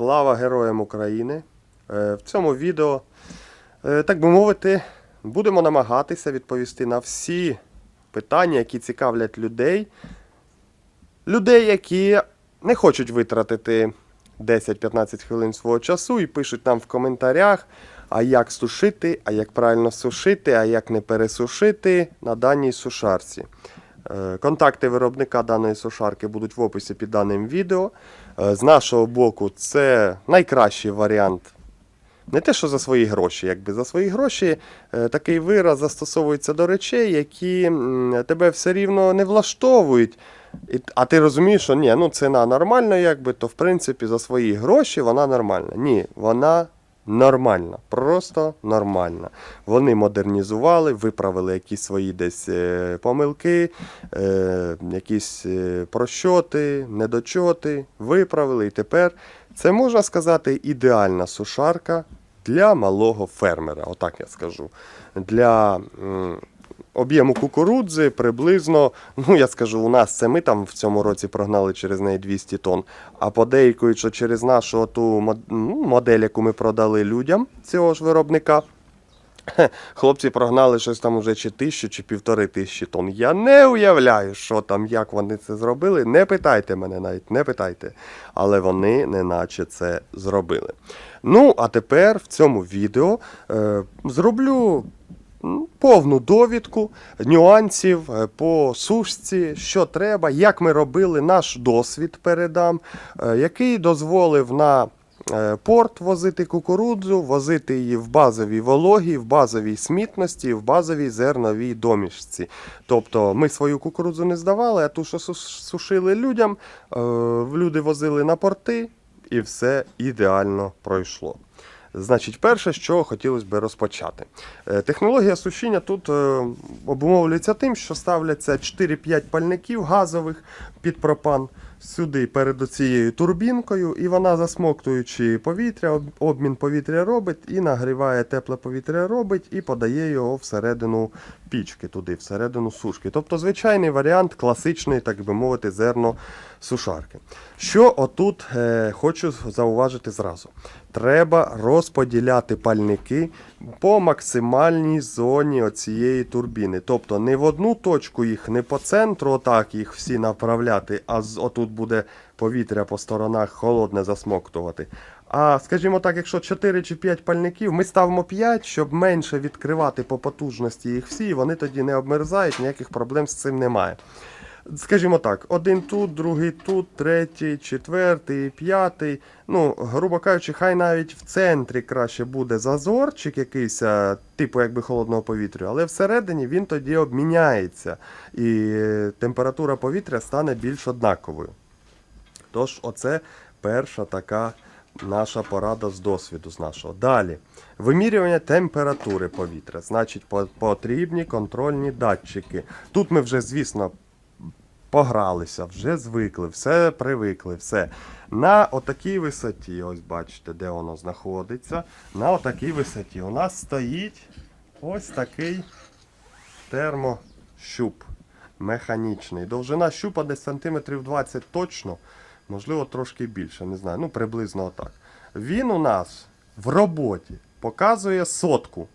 Слава Героям України! Е, В цьому відео, е, так би мовити, будемо намагатися відповісти на всі питання, які цікавлять людей. Людей, які не хочуть витратити 10-15 хвилин свого часу і пишуть нам в коментарях, а як сушити, а як правильно сушити, а як не пересушити на даній сушарці. Е, Контакти виробника даної сушарки будуть в описі під даним відео. Е, З нашого боку, це найкращий варіант. Не те, що за свої гроші, якби за свої гроші е, такий вираз застосовується до речей, які тебе все рівно не влаштовують. А ти розумієш, що ні, ну ціна нормальна, якби, то в принципі за свої гроші вона нормальна. Ні, вона нормальна, просто нормальна. Вони модернізували, виправили якісь свої десь е, помилки, е, якісь е, прощоти, недочоти, виправили. І тепер це можна сказати ідеальна сушарка для малого фермера, отак я скажу. Для об'єму кукурудзи приблизно, ну я скажу, у нас це ми там в цьому році прогнали через неї 200 тонн. А подейкують, що через нашу ту ну, модель, яку ми продали людям цього ж виробника. Хлопці прогнали щось там уже чи тисячу, чи півтори тисячі тонн. Я не уявляю, що там, як вони це зробили. Не питайте мене навіть, не питайте. Але вони неначе це зробили. Ну, а тепер в цьому відео е, зроблю повну довідку нюансів е, по сушці, що треба, як ми робили, наш досвід передам, е, який дозволив на е, порт возити кукурудзу, возити її в базовій вологі, в базовій смітності, в базовій зерновій домішці. Тобто ми свою кукурудзу не здавали, а ту, що сушили людям, люди возили на порти, і все ідеально пройшло. Значить, перше, що хотілося б розпочати. Е, Технологія сушіння тут е, обумовлюється тим, що ставляться 4-5 пальників газових під пропан сюди перед цією турбінкою, і вона, засмоктуючи повітря, обмін повітря робить і нагріває тепле повітря робить і подає його всередину пічки, туди, всередину сушки. Тобто звичайний варіант класичної, так би мовити, зерно сушарки. Що отут е, хочу зауважити зразу. Треба розподіляти пальники по максимальній зоні оцієї турбіни. Тобто не в одну точку їх, не по центру, отак їх всі направляти, а отут буде повітря по сторонах холодне засмоктувати. А скажімо так, якщо 4 чи 5 пальників, ми ставимо 5, щоб менше відкривати по потужності їх всі, вони тоді не обмерзають, ніяких проблем з цим немає. Скажімо так, один тут, другий тут, третій, четвертий, п'ятий. Ну, грубо кажучи, хай навіть в центрі краще буде зазорчик якийсь, типу якби холодного повітря, але всередині він тоді обміняється і температура повітря стане більш однаковою. Тож, оце перша така наша порада з досвіду з нашого. Далі. Вимірювання температури повітря. Значить, потрібні контрольні датчики. Тут ми вже, звісно, погралися, вже звикли, все привикли, все. На отакій висоті, ось бачите, де воно знаходиться. На отакій висоті у нас стоїть ось такий термощуп механічний. Довжина щупа десь сантиметрів 20 точно, можливо, трошки більше, не знаю. Ну, приблизно отак. Він у нас в роботі показує сотку.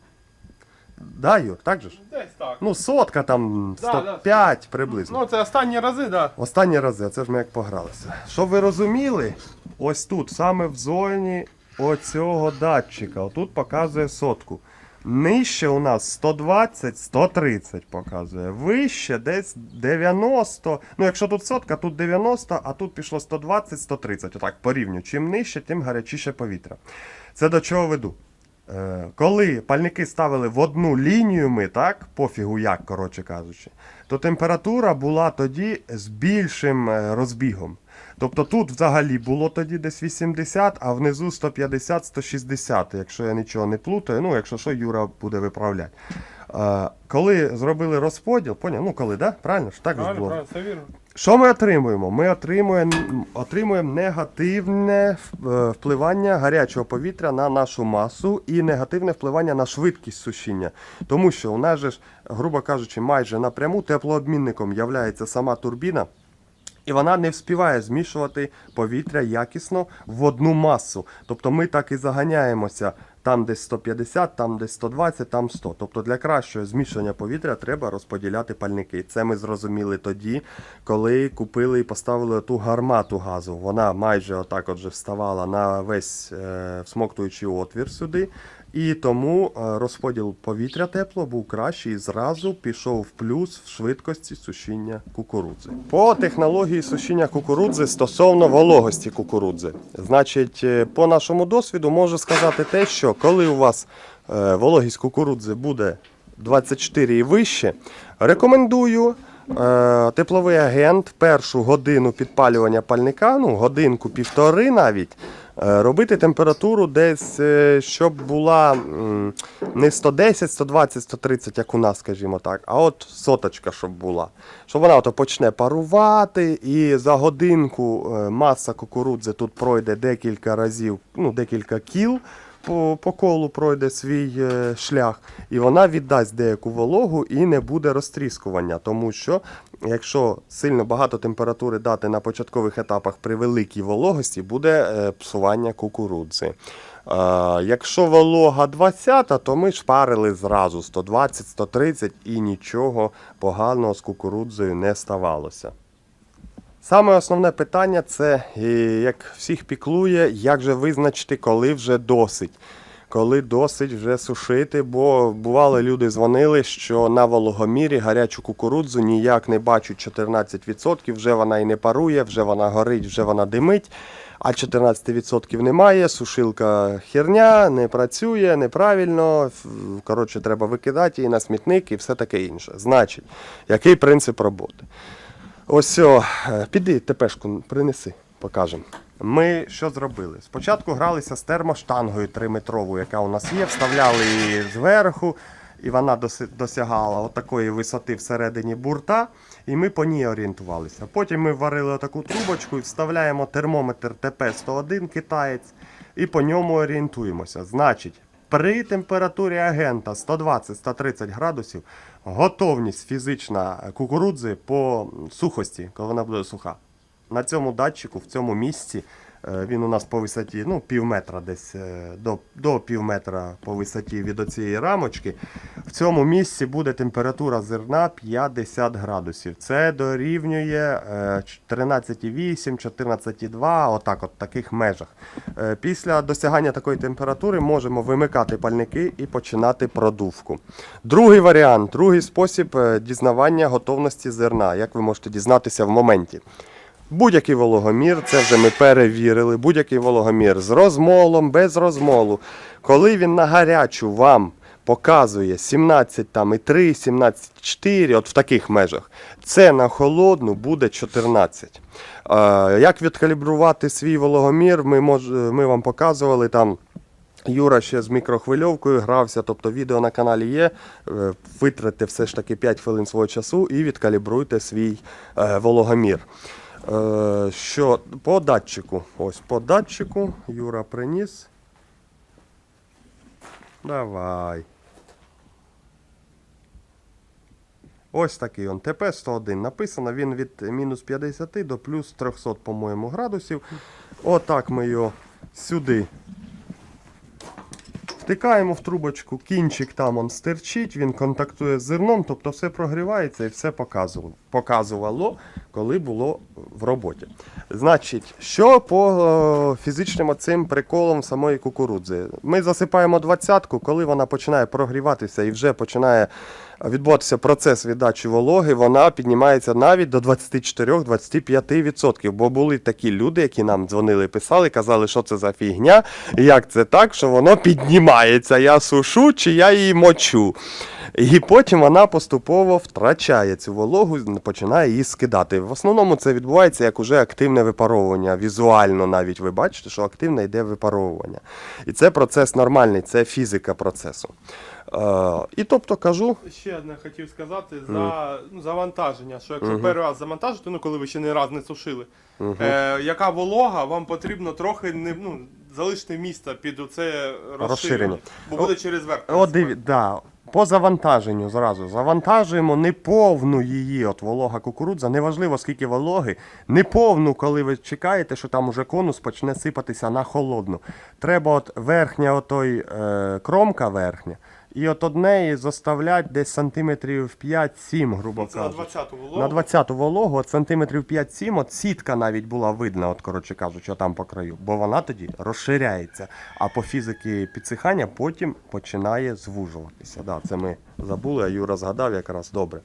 Да, Юр, так же ж? Десь так. Ну, сотка там Да, 105 приблизно. Ну, це останні рази, так. Да. Останні рази, це ж ми як погралися. Щоб ви розуміли, ось тут, саме в зоні оцього датчика, отут показує сотку. Нижче у нас 120-130 показує. Вище десь 90. Ну, якщо тут сотка, тут 90, а тут пішло 120-130. Отак, порівню. Чим нижче, тим гарячіше повітря. Це до чого веду? Е, коли пальники ставили в одну лінію, ми так, пофігу як, коротше кажучи, то температура була тоді з більшим е, розбігом. Тобто тут взагалі було тоді десь 80, а внизу 150-160, якщо я нічого не плутаю. Ну, якщо що, Юра буде виправляти. Е, коли зробили розподіл, поняв? Ну коли, да? Правильно ж так ж було. правильно, все вірно. Що ми отримуємо? Ми отримуємо, отримуємо негативне е, впливання гарячого повітря на нашу масу і негативне впливання на швидкість сушіння. Тому що у нас же грубо кажучи, майже напряму теплообмінником є сама турбіна. І вона не вспіває змішувати повітря якісно в одну масу. Тобто ми так і заганяємося. Там десь 150, там десь 120, там 100. Тобто для кращого змішання повітря треба розподіляти пальники. Це ми зрозуміли тоді, коли купили і поставили ту гармату газу. Вона майже отак от же вставала на весь е, всмоктуючий отвір сюди. І тому е, розподіл повітря тепло був кращий і зразу пішов в плюс в швидкості сушіння кукурудзи. По технології сушіння кукурудзи стосовно вологості кукурудзи. Значить, е, по нашому досвіду можу сказати те, що коли у вас е, вологість кукурудзи буде 24 і вище, рекомендую тепловий агент першу годину підпалювання пальника, ну годинку півтори навіть. Е, Робити температуру десь, е, щоб була не 110, 120, 130, як у нас, скажімо так, а от соточка, щоб була. Щоб вона ото почне парувати, і за годинку е, маса кукурудзи тут пройде декілька разів, ну, декілька кіл по, по колу пройде свій е, шлях, і вона віддасть деяку вологу і не буде розтріскування. Тому що якщо сильно багато температури дати на початкових етапах при великій вологості, буде е, псування кукурудзи. Якщо волога 20, то ми шпарили зразу 120-130 і нічого поганого з кукурудзою не ставалося. Саме основне питання це, е, як всіх піклує, як же визначити, коли вже досить. Коли досить вже сушити, бо бували люди дзвонили, що на вологомірі гарячу кукурудзу ніяк не бачать 14%, вже вона і не парує, вже вона горить, вже вона димить, а 14% немає, сушилка херня, не працює, неправильно. Коротше, треба викидати її на смітник і все таке інше. Значить, який принцип роботи? Ось, о, е, піди тепешку принеси, покажемо. Ми що зробили? Спочатку гралися з термоштангою 3-метровою, яка у нас є, вставляли її зверху, і вона досягала отакої висоти всередині бурта, і ми по ній орієнтувалися. Потім ми варили отаку трубочку і вставляємо термометр ТП-101 китаєць, і по ньому орієнтуємося. Значить, при температурі агента 120-130 градусів готовність фізична кукурудзи по сухості, коли вона буде суха. На цьому датчику, в цьому місці, він у нас по висоті ну, пів метра десь е, до, до пів метра по висоті від оцієї рамочки. В цьому місці буде температура зерна 50 градусів. Це дорівнює е, 13,8, 14,2, отак от в таких межах. Е, Після досягання такої температури можемо вимикати пальники і починати продувку. Другий варіант, другий спосіб е, дізнавання готовності зерна, як ви можете дізнатися в моменті. Будь-який вологомір, це вже ми перевірили. Будь-який вологомір з розмолом, без розмолу. Коли він на гарячу вам показує 17 там, і 3, 17,4, от в таких межах, це на холодну буде 14. Е, як відкалібрувати свій вологомір, ми, мож, ми вам показували там. Юра ще з мікрохвильовкою грався, тобто відео на каналі є. Е, Витратьте все ж таки 5 хвилин свого часу і відкалібруйте свій е, вологомір. Е, що по датчику? Ось по датчику Юра приніс. Давай. Ось такий он ТП-101 написано, він від мінус 50 до плюс 300, по-моєму, градусів. Отак ми його сюди Втикаємо в трубочку, кінчик там он стирчить, він контактує з зерном, тобто все прогрівається і все показувало, показувало коли було в роботі. Значить, що по е, фізичним цим приколам самої кукурудзи? Ми засипаємо двадцятку, коли вона починає прогріватися і вже починає відбуватися процес віддачі вологи, вона піднімається навіть до 24-25%. Бо були такі люди, які нам дзвонили, писали, казали, що це за фігня, як це так, що воно піднімається. Я сушу чи я її мочу. І потім вона поступово втрачає цю вологу, починає її скидати. В основному це відбувається як уже активне випаровування. Візуально навіть ви бачите, що активне йде випаровування. І це процес нормальний, це фізика процесу. Е, і тобто кажу, Ще одне хотів сказати за ну, завантаження. Що якщо перший раз завантажити, ну коли ви ще не раз не сушили, е, яка волога, вам потрібно трохи не ну, залишити місце під оце розширення. Розширення. Бо буде через верх. От диві, да. По завантаженню зразу. Завантажуємо неповну її, от волога кукурудза, неважливо скільки вологи, неповну, коли ви чекаєте, що там уже конус почне сипатися на холодну. Треба от верхня отой, е, кромка верхня, і от однеї заставлять десь сантиметрів 5-7, грубо Це на кажучи. 20-ту вологу. На 20-ту вологу, от сантиметрів 5-7, от сітка навіть була видна, от, коротше кажучи, там по краю, бо вона тоді розширяється. А по фізики підсихання потім починає звужуватися. Да, це ми забули, а Юра згадав якраз добре.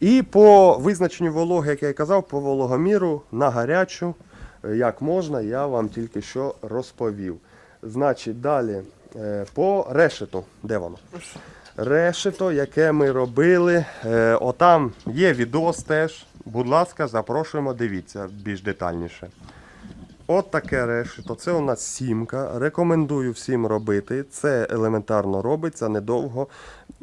І по визначенню вологи, як я і казав, по вологоміру на гарячу, е, як можна, я вам тільки що розповів. Значить, далі по решету. Де воно? решето, яке ми робили. Е, отам є відос теж. Будь ласка, запрошуємо, дивіться більш детальніше. От таке решето. Це у нас сімка. Рекомендую всім робити. Це елементарно робиться недовго.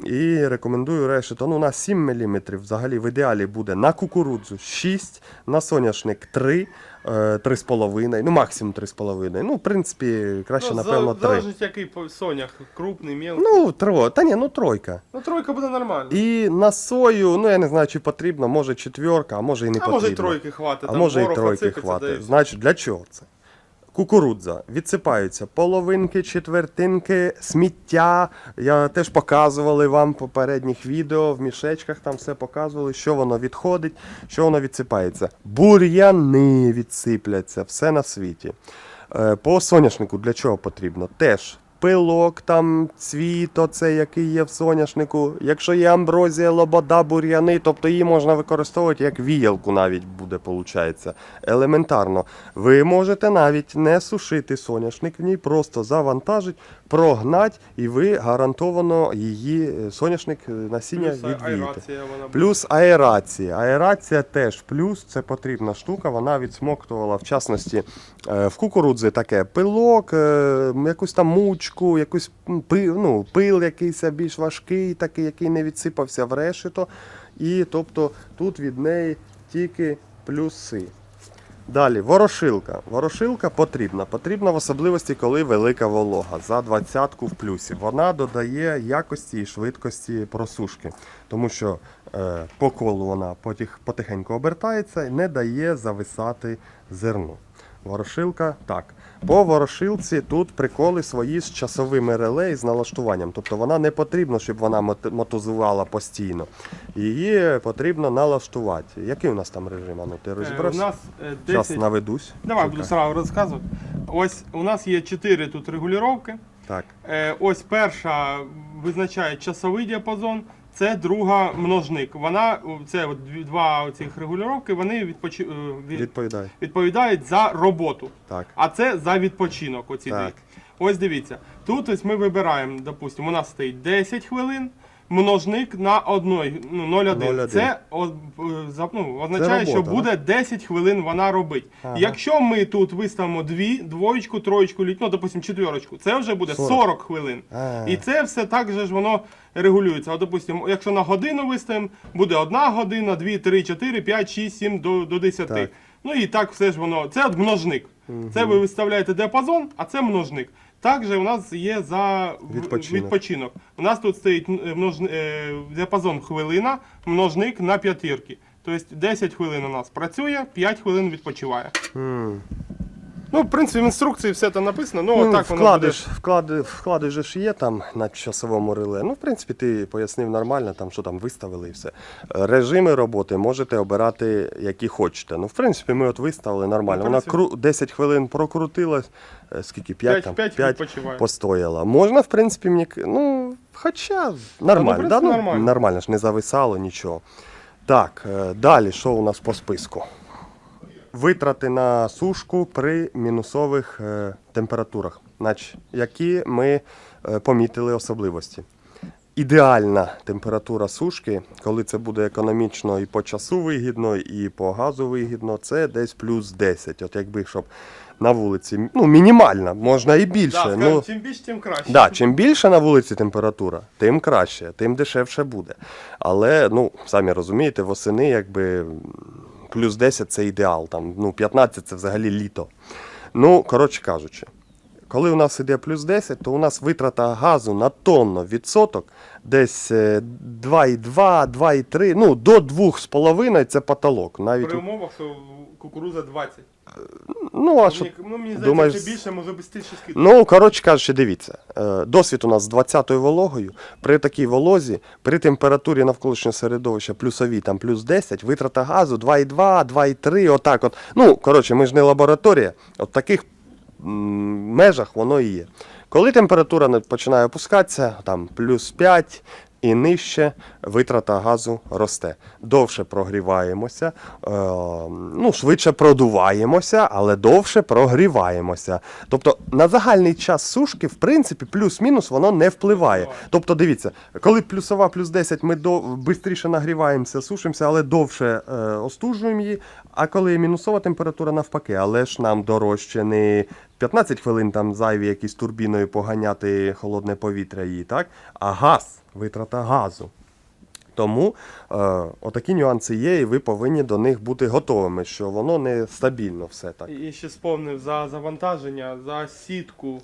І рекомендую решето. Ну, у нас 7 мм. Взагалі в ідеалі буде на кукурудзу 6, на соняшник 3, е, 3,5, ну максимум 3,5. Ну, в принципі, краще, Ну, напевно, за- 3. Залежить, який по сонях, крупний, мілкий. Ну, тро, та ні, ну тройка. Ну, тройка буде нормально. І на сою, ну я не знаю, чи потрібно, може четверка, а може і не а потрібно. може і тройки хватить. А там може і тройки хватить. Значить, для чого це? Кукурудза. Відсипаються половинки, четвертинки, сміття. Я теж показували вам попередніх відео, в мішечках там все показували, що воно відходить, що воно відсипається. Бур'яни відсипляться, все на світі. Е, По соняшнику для чого потрібно? Теж пилок, там цвіт, оце, який є в соняшнику. Якщо є амброзія, лобода, бур'яни, тобто її можна використовувати як віялку навіть буде, виходить. Елементарно. Ви можете навіть не сушити соняшник в ній, просто завантажить, прогнать, і ви гарантовано її е, соняшник е, насіння відвієте. Плюс аерація. Аерація теж плюс, це потрібна штука. Вона відсмоктувала, в частності, е, в кукурудзи таке пилок, якусь там мучку, якусь м, пи- ну, пил якийсь більш важкий, такий, який не відсипався в решето. І тобто тут від неї тільки плюси. Далі, ворошилка. Ворошилка потрібна. Потрібна в особливості, коли велика волога. За двадцятку в плюсі. Вона додає якості і швидкості просушки, тому що е, по колу вона потіх, потихеньку обертається і не дає зависати зерну. Ворошилка так. По ворошилці тут приколи свої з часовими реле і з налаштуванням. Тобто вона не потрібно, щоб вона мот- мотозувала постійно. Її потрібно налаштувати. Який у нас там режим? Ану, ти Е, У нас е, Зараз наведусь. Давай Чекай. буду сразу розказувати. Ось у нас є 4 тут регулювання. Так. Е, Ось перша визначає часовий діапазон, це друга множник. Вона це от дві- два цих регулювання, вони відпочи... е, від- Відповідай. відповідають за роботу. Так. А це за відпочинок. Оці Так. Ось дивіться. Тут ось ми вибираємо, допустимо, у нас стоїть 10 хвилин. Множник на одної, ну, 0,1. 0,1. Це о, е, за- ну, означає, Це що робота, буде 10 хвилин вона робить. Ага. Якщо ми тут виставимо дві, двоєчку, троєчку, літ- ну, допустимо, четверочку, це вже буде 40, 40. хвилин. А. І це все так же ж воно регулюється. От, допустимо, якщо на годину виставимо, буде одна година, 2, 3, 4, 5, 6, 7 до, до 10. Так. Ну і так все ж воно. Це от множник. Це ви виставляєте діапазон, а це множник. Також у нас є за Відпочинок. відпочинок. У нас тут стоїть множ... е, діапазон хвилина, множник на п'ятірки. Тобто 10 хвилин у нас працює, 5 хвилин відпочиває. М. Ну, в принципі, в інструкції все це написано. Ну, Ну, отак воно буде. вкладиш, вклади, вклади же ж є там на часовому реле. Ну, в принципі, ти пояснив нормально, там, що там виставили і все. Режими роботи можете обирати, які хочете. Ну, в принципі, ми от виставили нормально. Ну, в Вона принципі- кру... 10 хвилин прокрутилась, е, скільки? 5, П'ять- там, п'ять 5 відпочиває. постояла. Можна, в принципі, мені. к- Ну, хоча нормально, принципі, да? ну, нормально. нормально ж не зависало нічого. Так, е, далі, що у нас по списку? Витрати на сушку при мінусових е, температурах, які ми е, помітили особливості. Ідеальна температура сушки, коли це буде економічно і по часу вигідно, і по газу вигідно, це десь плюс 10. От якби щоб на вулиці, ну мінімальна, можна і більше. Да, ну, чим більше, тим краще. Да, чим більше на вулиці температура, тим краще, тим дешевше буде. Але, ну, самі розумієте, восени якби плюс 10 це ідеал, там, ну, 15 це взагалі літо. Ну, коротше кажучи, коли у нас іде плюс 10, то у нас витрата газу на тонну відсоток десь е, 2,2, 2,3, ну до 2,5 це потолок. Навіть, При умовах, що кукуруза 20. ну, а що, ну, мені здається, думаєш, ще більше, може бистріше скидати. Ну, коротше кажучи, дивіться, е, досвід у нас з 20-ю вологою. При такій волозі, при температурі навколишнього середовища плюсовій, там плюс 10, витрата газу 2,2, 2,3, отак от. Ну, коротше, ми ж не лабораторія, от таких межах воно і є. Коли температура починає опускатися, там плюс 5 і нижче, витрата газу росте. Довше прогріваємося, е, ну, швидше продуваємося, але довше прогріваємося. Тобто на загальний час сушки, в принципі, плюс-мінус воно не впливає. Тобто, дивіться, коли плюсова плюс 10, ми швидше нагріваємося, сушимося, але довше е, остужуємо її. А коли мінусова температура навпаки, але ж нам дорожче не 15 хвилин там зайві якісь турбіною поганяти холодне повітря її, так? А газ, витрата газу. Тому е, отакі нюанси є, і ви повинні до них бути готовими, що воно не стабільно все так. І ще сповнив за завантаження, за сітку.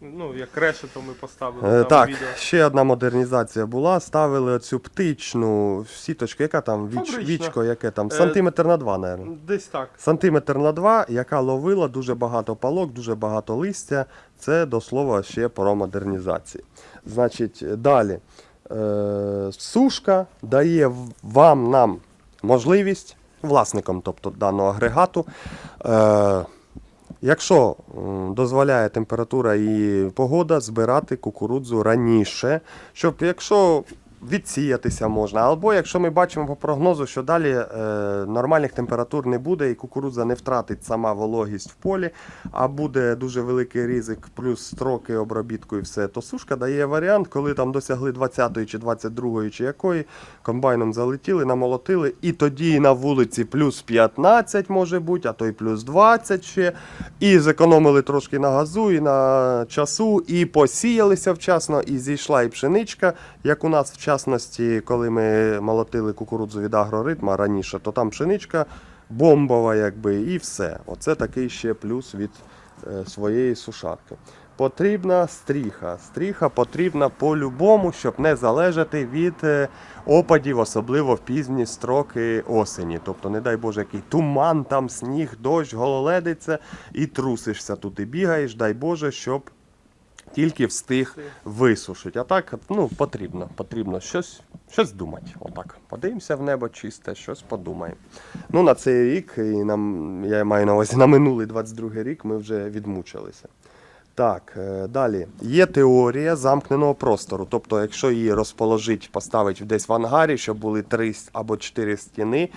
Ну, як решето ми поставили Е, там так, відео. ще одна модернізація була. Ставили оцю птичну сіточку, яка там віч, Фабрична. вічко, яке там, Е, сантиметр на два, мабуть. Десь так. Сантиметр на два, яка ловила дуже багато палок, дуже багато листя. Це до слова ще про модернізацію. Значить, далі. Е, сушка дає в- вам нам можливість, власникам, тобто даного агрегату. Е, Якщо дозволяє температура і погода, збирати кукурудзу раніше, щоб якщо відсіятися можна, або якщо ми бачимо по прогнозу, що далі е, нормальних температур не буде і кукурудза не втратить сама вологість в полі, а буде дуже великий ризик, плюс строки обробітку і все, то сушка дає варіант, коли там досягли 20-ї чи 22-ї чи якої, комбайном залетіли, намолотили, і тоді на вулиці плюс 15 може бути, а то й плюс 20 ще. І зекономили трошки на газу і на часу, і посіялися вчасно, і зійшла і пшеничка, як у нас в частності, коли ми молотили кукурудзу від агроритма раніше, то там пшеничка бомбова, якби, і все. Оце такий ще плюс від е, своєї сушарки. Потрібна стріха. Стріха потрібна по-любому, щоб не залежати від е, опадів, особливо в пізні строки осені. Тобто, не дай Боже, який туман, там сніг, дощ, гололедиться і трусишся тут і бігаєш, дай Боже, щоб тільки встиг висушити. А так, ну, потрібно, потрібно щось, щось думати. Отак. Подивимося в небо чисте, щось подумаємо. Ну, на цей рік, і нам, я маю на увазі на минулий 22 рік, ми вже відмучилися. Так, е, далі. Є теорія замкненого простору. Тобто, якщо її розположить, поставить десь в ангарі, щоб були три або чотири стіни,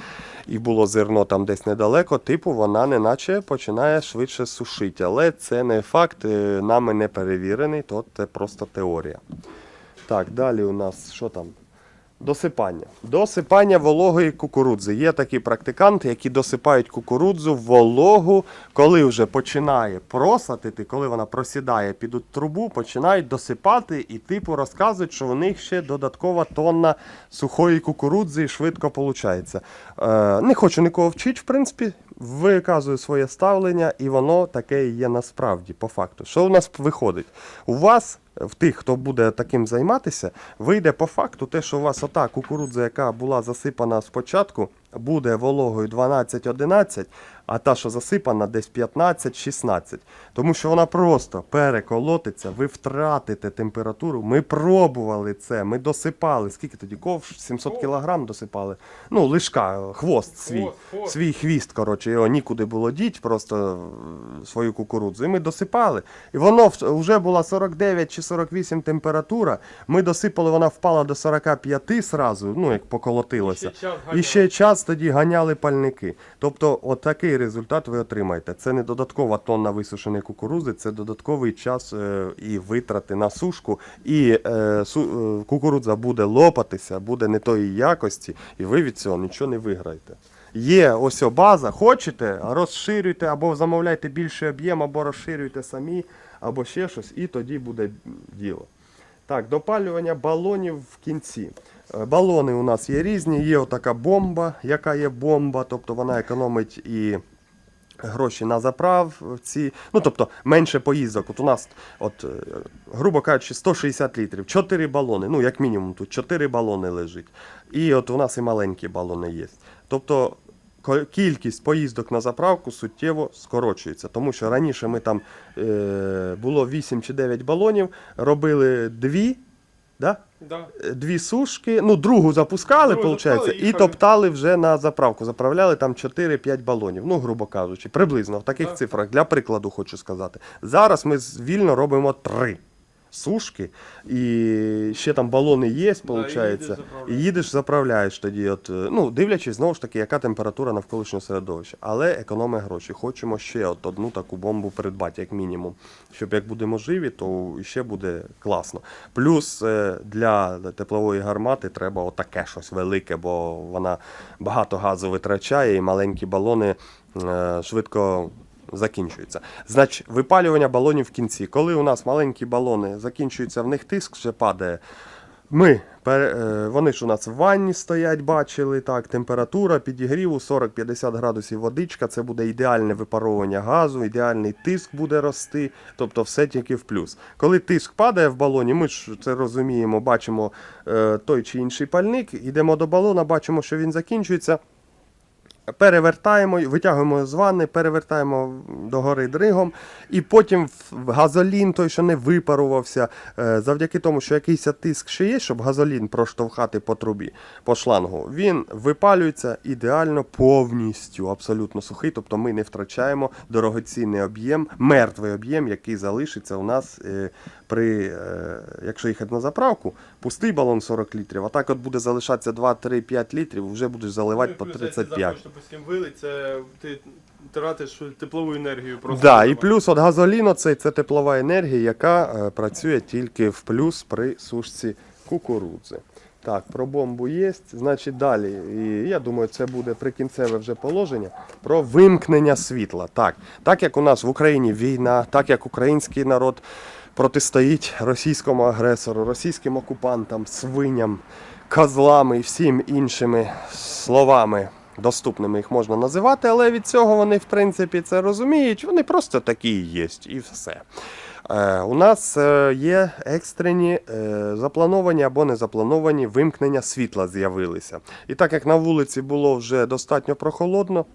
і було зерно там десь недалеко, типу вона неначе починає швидше сушити. Але це не факт, е, нами не перевірений, то це просто теорія. Так, далі у нас що там? Досипання. Досипання вологої кукурудзи. Є такі практиканти, які досипають кукурудзу в вологу, коли вже починає просатити, коли вона просідає під трубу, починають досипати і типу розказують, що у них ще додаткова тонна сухої кукурудзи і швидко виходить. Е, не хочу нікого вчити, в принципі, виказую своє ставлення, і воно таке і є насправді, по факту. Що у нас виходить? У вас в тих, хто буде таким займатися, вийде по факту те, що у вас ота кукурудза, яка була засипана спочатку, буде вологою 12-11, а та, що засипана, десь 15-16. Тому що вона просто переколотиться, ви втратите температуру. Ми пробували це, ми досипали. Скільки тоді ковш? 700 кілограм досипали. Ну, лишка, хвост свій. Свій хвіст, коротше, його нікуди було діть, просто свою кукурудзу. І ми досипали. І воно вже була 49 чи 48 температура. Ми досипали, вона впала до 45 сразу, ну як поколотилося. І ще час тоді ганяли пальники. Тобто, отакий результат ви отримаєте. Це не додаткова тонна висушеної кукурудзи, це додатковий час е, і витрати на сушку. І е, су, е, кукурудза буде лопатися, буде не тої якості, і ви від цього нічого не виграєте. Є ось база, хочете, розширюйте або замовляйте більший об'єм, або розширюйте самі, або ще щось, і тоді буде діло. Так, допалювання балонів в кінці. Е, Балони у нас є різні. Є отака бомба, яка є бомба, тобто вона економить і гроші на заправці, ну тобто менше поїздок. От у нас, от, е, грубо кажучи, 160 літрів, 4 балони, ну як мінімум тут 4 балони лежить. І от у нас і маленькі балони є. Тобто кількість поїздок на заправку суттєво скорочується, тому що раніше ми там е, було 8 чи 9 балонів, робили дві. Да? Да. Е, Дві сушки, ну другу запускали, Другу виходить, запускали, і топтали вже на заправку. Заправляли там 4-5 балонів, ну, грубо кажучи, приблизно в таких Так. цифрах. Для прикладу хочу сказати. Зараз ми вільно робимо три сушки, і ще там балони є, виходить. і їдеш, заправляєш тоді. От, ну, дивлячись знову ж таки, яка температура навколишнього середовища. Але економи гроші. Хочемо ще от одну таку бомбу придбати, як мінімум. Щоб як будемо живі, то ще буде класно. Плюс е, для теплової гармати треба отаке щось велике, бо вона багато газу витрачає, і маленькі балони е, швидко. Закінчується. Значить, випалювання балонів в кінці. Коли у нас маленькі балони закінчується, в них тиск вже падає. Ми, е, вони ж у нас в ванні стоять, бачили, так, температура підігріву 40-50 градусів водичка, це буде ідеальне випаровування газу, ідеальний тиск буде рости, тобто все тільки в плюс. Коли тиск падає в балоні, ми ж це розуміємо, бачимо е, той чи інший пальник, йдемо до балона, бачимо, що він закінчується. Перевертаємо, витягуємо з ванни, перевертаємо догори дригом, і потім газолін, той, що не випарувався, е, завдяки тому, що якийсь тиск ще є, щоб газолін проштовхати по трубі, по шлангу, він випалюється ідеально повністю, абсолютно сухий. Тобто ми не втрачаємо дорогоцінний об'єм, мертвий об'єм, який залишиться у нас е, при, е, якщо їхати на заправку, пустий балон 40 літрів, а так от буде залишатися 2-3-5 літрів, вже будеш заливати по 35. Допустим, вилить, це ти тратиш теплову енергію просто. Да, і плюс от газолін оцей це теплова енергія, яка е, працює тільки в плюс при сушці кукурудзи. Так, про бомбу є. Значить, далі. І я думаю, це буде прикінцеве вже положення про вимкнення світла. Так, так як у нас в Україні війна, так як український народ протистоїть російському агресору, російським окупантам, свиням, козлами і всім іншими словами доступними їх можна називати, але від цього вони, в принципі, це розуміють. Вони просто такі і є, і все. Е, у нас е, є екстрені е, заплановані або не заплановані вимкнення світла з'явилися. І так як на вулиці було вже достатньо прохолодно,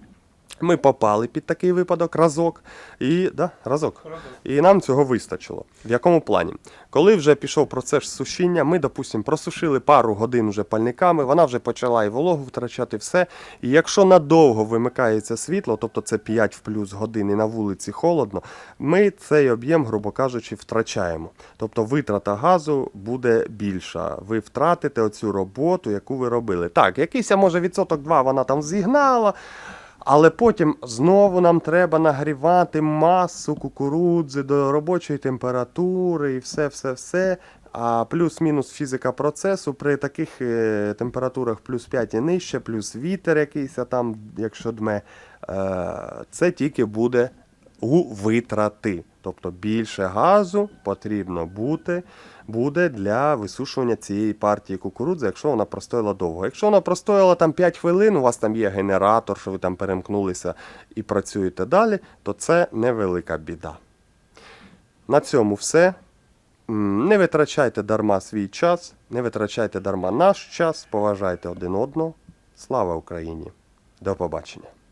ми попали під такий випадок разок. І, да, разок. І нам цього вистачило. В якому плані? Коли вже пішов процес сушіння, ми, допустимо, просушили пару годин вже пальниками, вона вже почала і вологу втрачати все. І якщо надовго вимикається світло, тобто це 5 в плюс годин і на вулиці холодно, ми цей об'єм, грубо кажучи, втрачаємо. Тобто витрата газу буде більша. Ви втратите оцю роботу, яку ви робили. Так, якийсь, може, відсоток 2 вона там зігнала. Але потім знову нам треба нагрівати масу кукурудзи до робочої температури і все, все, все. А плюс-мінус фізика процесу при таких е, температурах плюс 5 і нижче, плюс вітер якийсь, там, якщо дме, е, це тільки буде у витрати. Тобто більше газу потрібно бути, буде для висушування цієї партії кукурудзи, якщо вона простояла довго. Якщо вона простояла там 5 хвилин, у вас там є генератор, що ви там перемкнулися і працюєте далі, то це невелика біда. На цьому все. Не витрачайте дарма свій час, не витрачайте дарма наш час, поважайте один одного. Слава Україні! До побачення!